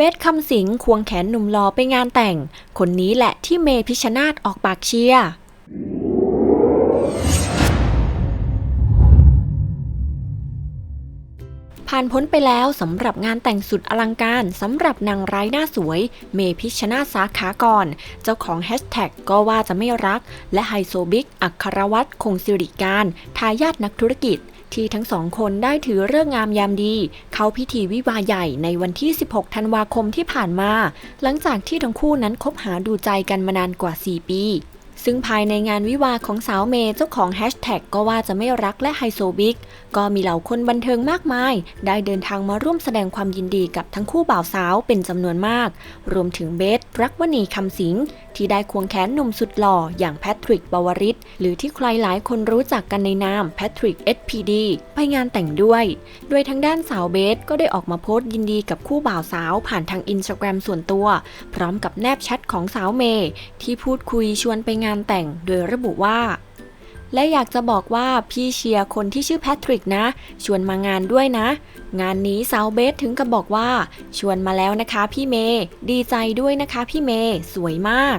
บสคำสิงควงแขนหนุ่มหล่อไปงานแต่ง คนนี้แหละที่เมพิชนาตออกปากเชียร์ผ่านพ้นไปแล้วสำหรับงานแต่งสุดอลังการสำหรับนางร้ายหน้าสวย เมพิชนาธิ์สาขาก่อน เจ้าของแฮชแท็กก็ว่าจะไม่รัก และไฮโซบิ๊กอัครวัตรคงสิริการ ทายาทนักธุรกิจ ที่ทั้งสองคนได้ถือเรื่องงามยามดี เข้าพิธีวิวาใหญ่ในวันที่ 16 ธันวาคมที่ผ่านมา หลังจากที่ทั้งคู่นั้นคบหาดูใจกันมานานกว่า 4 ปี ซึ่งภายในงานวิวาของสาวเมย์เจ้าของแฮชแท็กก็ว่าจะไม่รักและไฮโซบิ๊ก ก็มีเหล่าคนบันเทิงมากมาย ได้เดินทางมาร่วมแสดงความยินดีกับทั้งคู่บ่าวสาวเป็นจำนวนมาก รวมถึงเบสรักวณีคำสิงที่ได้ควงแขนหนุ่มสุดหล่ออย่างแพทริกบาวริสหรือที่ใครหลายคนรู้จักกันในนามแพทริก SPD ไปงานแต่งด้วย โดยทางด้านสาวเบสก็ได้ออกมาโพสต์ยินดีกับคู่บ่าวสาวผ่านทางอินสตาแกรมส่วนตัว พร้อมกับแนบแชทของสาวเมย์ที่พูดคุยชวนไปงานแต่ง โดยระบุว่า และอยากจะบอกว่าพี่เชียร์คนที่ชื่อแพทริกนะ ชวนมางานด้วยนะ งานนี้สาวเบสถึงกับบอกว่า ชวนมาแล้วนะคะพี่เมย์ดีใจด้วยนะคะพี่เมย์สวยมาก